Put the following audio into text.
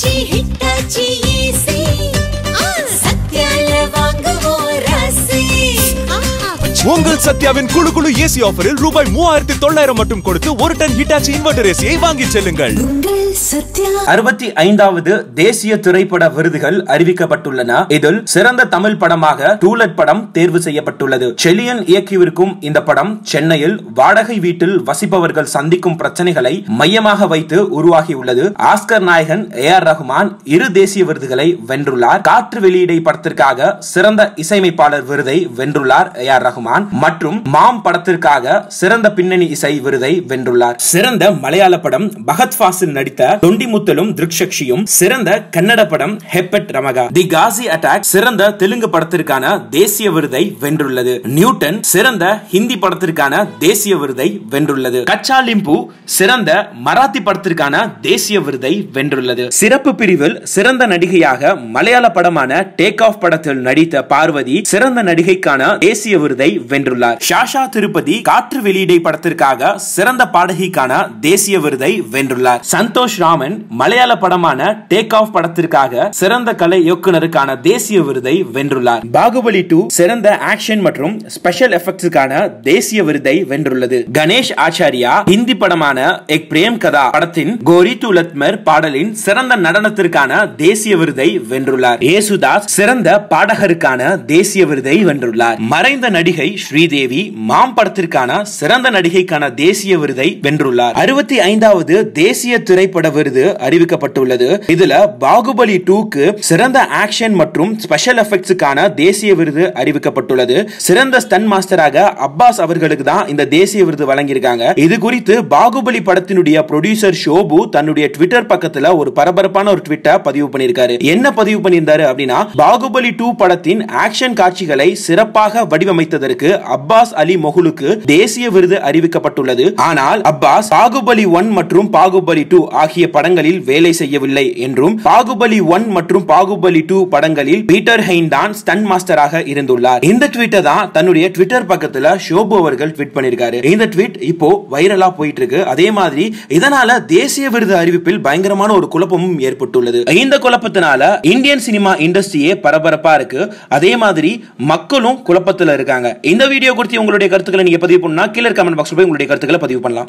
ஆச்சி Hitachi உங்கள் சத்யாவின் குழு குழு ஏசி ஆஃபரில் ரூபாய் மூவாயிரத்தி தொள்ளாயிரம் மட்டும் கொடுத்து ஒரு டன் ஹிட்டாச்சி இன்வெர்டர் ஏசியை வாங்கிச் செல்லுங்கள். அறுபத்தி ஐந்தாவது தேசிய திரைப்பட விருதுகள் அறிவிக்கப்பட்டுள்ளன. இதில் சிறந்த தமிழ் படமாக டூலட் படம் தேர்வு செய்யப்பட்டுள்ளது. செலியன் இயக்கியிருக்கும் இந்த படம் சென்னையில் வாடகை வீட்டில் வசிப்பவர்கள் சந்திக்கும் பிரச்சனைகளை மையமாக வைத்து உருவாகியுள்ளது. ஆஸ்கர் நாயகன் ஏ ஆர் ரஹ்மான் இரு தேசிய விருதுகளை வென்றுள்ளார். காற்று வெளியீடை படத்திற்காக சிறந்த இசையமைப்பாளர் விருதை வென்றுள்ளார் ஏ ஆர் ரஹ்மான் மற்றும் மாம் படத்திற்காக சிறந்த பின்னணி இசை விருதை வென்றுள்ளார். சிறந்த மலையாள படம் பகத் ஃபாசில் நடித்த தொண்டி முத்தலும் திருக்ஷக்ஷியும் சிறந்த கன்னட படம் ஹெப்பட் ரமகா. தி காசி அட்டாக் சிறந்த தெலுங்கு படத்திற்கான தேசிய விருதை வென்றுள்ளது. நியூட்டன் சிறந்த ஹிந்தி படத்திற்கான தேசிய விருதை வென்றுள்ளது. கச்சா லிம்பு சிறந்த மராத்தி படத்திற்கான தேசிய விருதை வென்றுள்ளது. சிறப்பு பிரிவில் சிறந்த நடிகையாக மலையாள படமான டேக் ஆஃப் படத்தில் நடித்த பார்வதி சிறந்த நடிகைக்கான தேசிய விருதை வென்றுள்ளார். ஷாஷா திருப்பதி காற்று வெளியீடை படத்திற்காக சிறந்த பாடகிக்கான தேசிய விருதை வென்றுள்ளார். சந்தோஷ் ராமன் மலையாள படமான டேக் ஆஃப் படத்திற்காக சிறந்த கலை இயக்குனருக்கான தேசிய விருதை வென்றுள்ளார். பாகுபலி டூ சிறந்த ஆக்ஷன் மற்றும் ஸ்பெஷல் எஃபெக்ட்ஸுக்கான தேசிய விருதை வென்றுள்ளது. கணேஷ் ஆச்சாரியா ஹிந்தி படமான எக் பிரேம் கதா படத்தின் கோரி டு லத்மர் பாடலின் சிறந்த நடனத்திற்கான தேசிய விருதை வென்றுள்ளார். ஏசுதாஸ் சிறந்த பாடகருக்கான தேசிய விருதை வென்றுள்ளார். மறைந்த நடிகை ஸ்ரீதேவி மாம் படத்திற்கான சிறந்த நடிகைக்கான தேசிய விருதை வென்றுள்ளார். அறுபத்தி ஐந்தாவது தேசிய திரைப்பட விருது அறிவிக்கப்பட்டுள்ளது. இதுல பாகுபலி டூக்கு சிறந்த ஆக்ஷன் மற்றும் ஸ்பெஷல் எஃபெக்ட்ஸுக்கான தேசிய விருது அறிவிக்கப்பட்டுள்ளது. சிறந்த ஸ்டன் மாஸ்டராக அப்பாஸ் அவர்களுக்கு தான் இந்த தேசிய விருது வழங்கியிருக்காங்க. இது குறித்து பாகுபலி படத்தினுடைய ப்ரொடியூசர் ஷோபு தன்னுடைய ட்விட்டர் பக்கத்துல ஒரு பரபரப்பான ஒரு ட்விட்டை பதிவு பண்ணியிருக்காரு. என்ன பதிவு பண்ணியிருந்தாரு அப்படின்னா பாகுபலி டூ படத்தின் ஆக்ஷன் காட்சிகளை சிறப்பாக வடிவமைத்ததற்கு படத்திற்கு அப்பாஸ் அலி மொகுலுக்கு தேசிய விருது அறிவிக்கப்பட்டுள்ளது. ஆனால் அப்பாஸ் பாகுபலி ஒன் மற்றும் பாகுபலி டூ ஆகிய படங்களில் வேலை செய்யவில்லை என்றும் பாகுபலி ஒன் மற்றும் பாகுபலி டூ படங்களில் பீட்டர் ஹெயின் தான் ஸ்டன் மாஸ்டராக இருந்துள்ளார். இந்த ட்வீட்டை தான் தன்னுடைய ட்விட்டர் பக்கத்துல ஷோபு அவர்கள் ட்வீட் பண்ணிருக்காரு. இந்த ட்வீட் இப்போ வைரலா போயிட்டு இருக்கு அதே மாதிரி இதனால தேசிய விருது அறிவிப்பில் பயங்கரமான ஒரு குழப்பமும் ஏற்பட்டுள்ளது. இந்த குழப்பத்தினால இந்தியன் சினிமா இண்டஸ்ட்ரியே பரபரப்பா இருக்கு. அதே மாதிரி மக்களும் குழப்பத்துல இருக்காங்க. இந்த வீடியோ குறித்து உங்களுடைய கருத்துக்களை நீங்க பதிவு பண்ணா கீழே கமெண்ட் பாக்ஸ் போய் உங்களுடைய கருத்துக்களை பதிவு பண்ணலாம்.